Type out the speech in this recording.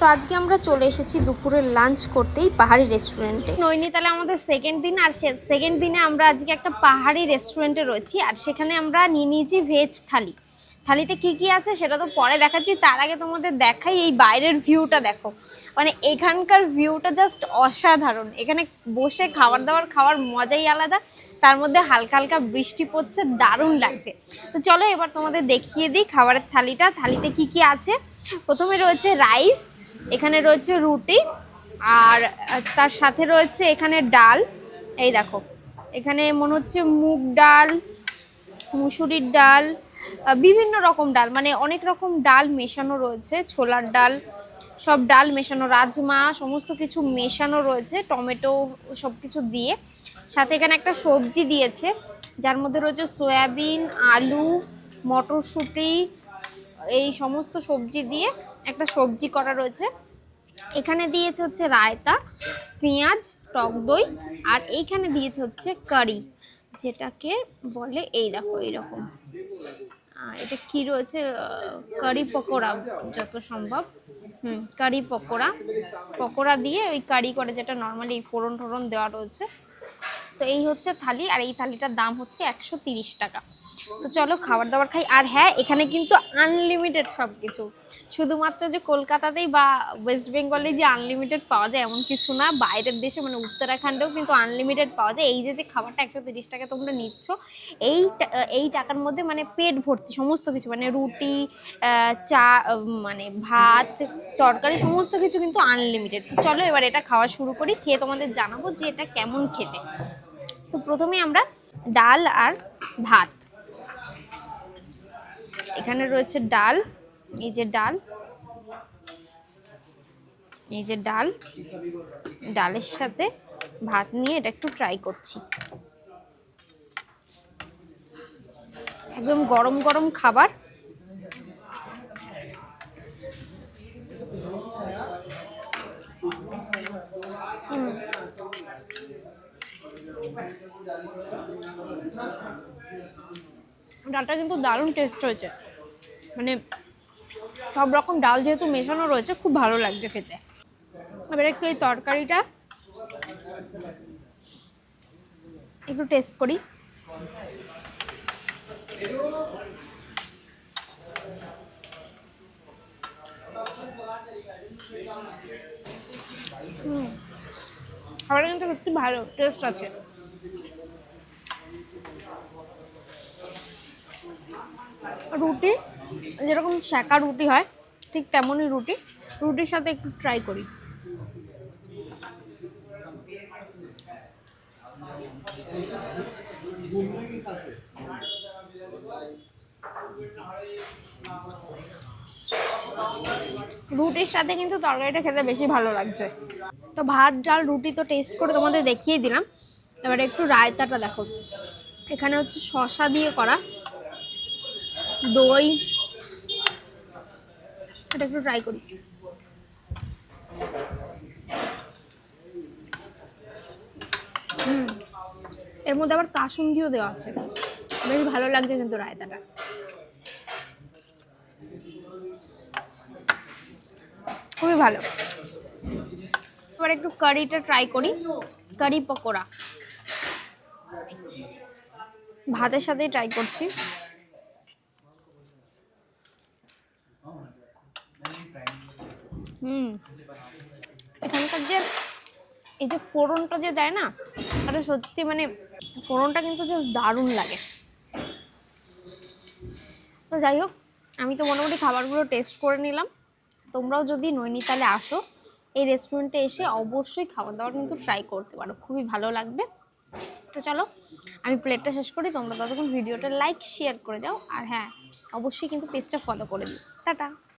তো আজকে আমরা চলে এসেছি দুপুরের লাঞ্চ করতেই পাহাড়ি রেস্টুরেন্টে নৈনিতালে আমাদের সেকেন্ড দিন, আর সেকেন্ড দিনে আমরা আজকে একটা পাহাড়ি রেস্টুরেন্টে রয়েছি, আর সেখানে আমরা নিয়ে নিয়েছি ভেজ থালি। থালিতে কি কি আছে সেটা তো পরে দেখাচ্ছি, তার আগে তোমাদের দেখাই এই বাইরের ভিউটা দেখো। মানে এখানকার ভিউটা জাস্ট অসাধারণ। এখানে বসে খাবার দাবার খাওয়ার মজাই আলাদা, তার মধ্যে হালকা হালকা বৃষ্টি পড়ছে, দারুণ লাগছে। তো চলো এবার তোমাদের দেখিয়ে দিই খাবারের থালিটা। থালিতে কি কি আছে? প্রথমে রয়েছে রাইস এখানে রয়েছে রুটি আর তার সাথে রয়েছে এখানে ডাল। এই দেখো, এখানে মনে হচ্ছে মুগ ডাল, মুসুরির ডাল বিভিন্ন রকম ডাল মানে অনেক রকম ডাল মেশানো রয়েছে, ছোলার ডাল, সব ডাল মেশানো, রাজমা, সমস্ত কিছু মেশানো রয়েছে, টমেটো সব কিছু দিয়ে। সাথে এখানে একটা সবজি দিয়েছে, যার মধ্যে রয়েছে সয়াবিন, আলু, মটরশুঁটি, এই সমস্ত সবজি দিয়ে একটা সবজি করা রয়েছে। এখানে দিয়েছে হচ্ছে রায়তা, পেঁয়াজ, টক দই, আর এইখানে দিয়েছে হচ্ছে কারি, যেটাকে বলে এই দেখো, এইরকম। এটা কি রয়েছে? কারি পকোড়া, যত সম্ভব। হুম, কারি পকোড়া। পকোড়া দিয়ে ওই কারি করে, যেটা নর্মালি ফোড়ন টোড়ন দেওয়া রয়েছে। তো এই হচ্ছে থালি আর এই থালিটার দাম হচ্ছে একশো টাকা। তো চলো খাবার দাবার খাই। আর হ্যাঁ এখানে কিন্তু আনলিমিটেড সব কিছু শুধুমাত্র যে কলকাতাতেই বা ওয়েস্ট বেঙ্গলে যে আনলিমিটেড পাওয়া যায় এমন কিছু না, বাইরের দেশে মানে উত্তরাখণ্ডেও কিন্তু আনলিমিটেড পাওয়া যায়। এই যে যে খাবারটা একশো তিরিশ টাকা তোমরা নিচ্ছ, এই এই টাকার মধ্যে মানে পেট ভর্তি সমস্ত কিছু মানে রুটি চা মানে ভাত, তরকারি, সমস্ত কিছু কিন্তু আনলিমিটেড তো চলো এবার এটা খাওয়া শুরু করি, খেয়ে তোমাদের জানাব যে এটা কেমন খেতে। তো প্রথমে আমরা ডাল আর ভাত। এখানে রয়েছে ডাল, এই যে ডাল, এই যে ডাল, ডালের সাথে ভাত নিয়ে এটা একটু ট্রাই করছি। একদম গরম গরম খাবার। ডালটা কিন্তু দারুণ টেস্ট হয়েছে। মানে সব রকম ডাল যেহেতু মেশানো রয়েছে, খুব ভালো লাগছে খেতে। এবার একটু এই তরকারিটা একটু টেস্ট করি। খাবারটা কিন্তু সত্যি ভালো টেস্ট আছে। রুটি, যেরকম শাঁকা রুটি হয়, ঠিক তেমনই রুটি। রুটির সাথে একটু ট্রাই করি। রুটির সাথে কিন্তু তরকারিটা খেতে বেশি ভালো লাগছে। তো ভাত, ডাল, রুটি তো টেস্ট করে তোমাদের দেখিয়ে দিলাম। এবারে একটু রায়তাটা দেখো। এখানে হচ্ছে শশা দিয়ে করা। দই। এটা একটু ট্রাই করি। হুম। এর মধ্যে আবার কাসুন্দিও দেওয়া আছে। বেশ ভালো লাগছে কিন্তু রায়তাটা। খুবই ভালো। এবার একটু কারিটা ট্রাই করি। কারি পকোড়া। ভাতের সাথেই ট্রাই করছি। হুম। এখানকার যে, এই যে ফোড়নটা যে দেয় না, এটা সত্যি মানে ফোড়নটা কিন্তু জাস্ট দারুণ লাগে। তো যাই হোক, আমি তো মোটামুটি খাবারগুলো টেস্ট করে নিলাম। তোমরাও যদি নৈনিতালে আসো, এই রেস্টুরেন্টে এসে অবশ্যই খাবার দাবার কিন্তু ট্রাই করতে পারো, খুবই ভালো লাগবে। তো চলো, আমি প্লেটটা শেষ করি, তোমরা ততক্ষণ ভিডিওটা লাইক শেয়ার করে দাও, আর হ্যাঁ অবশ্যই কিন্তু পেজটা ফলো করে দিও। টাটা।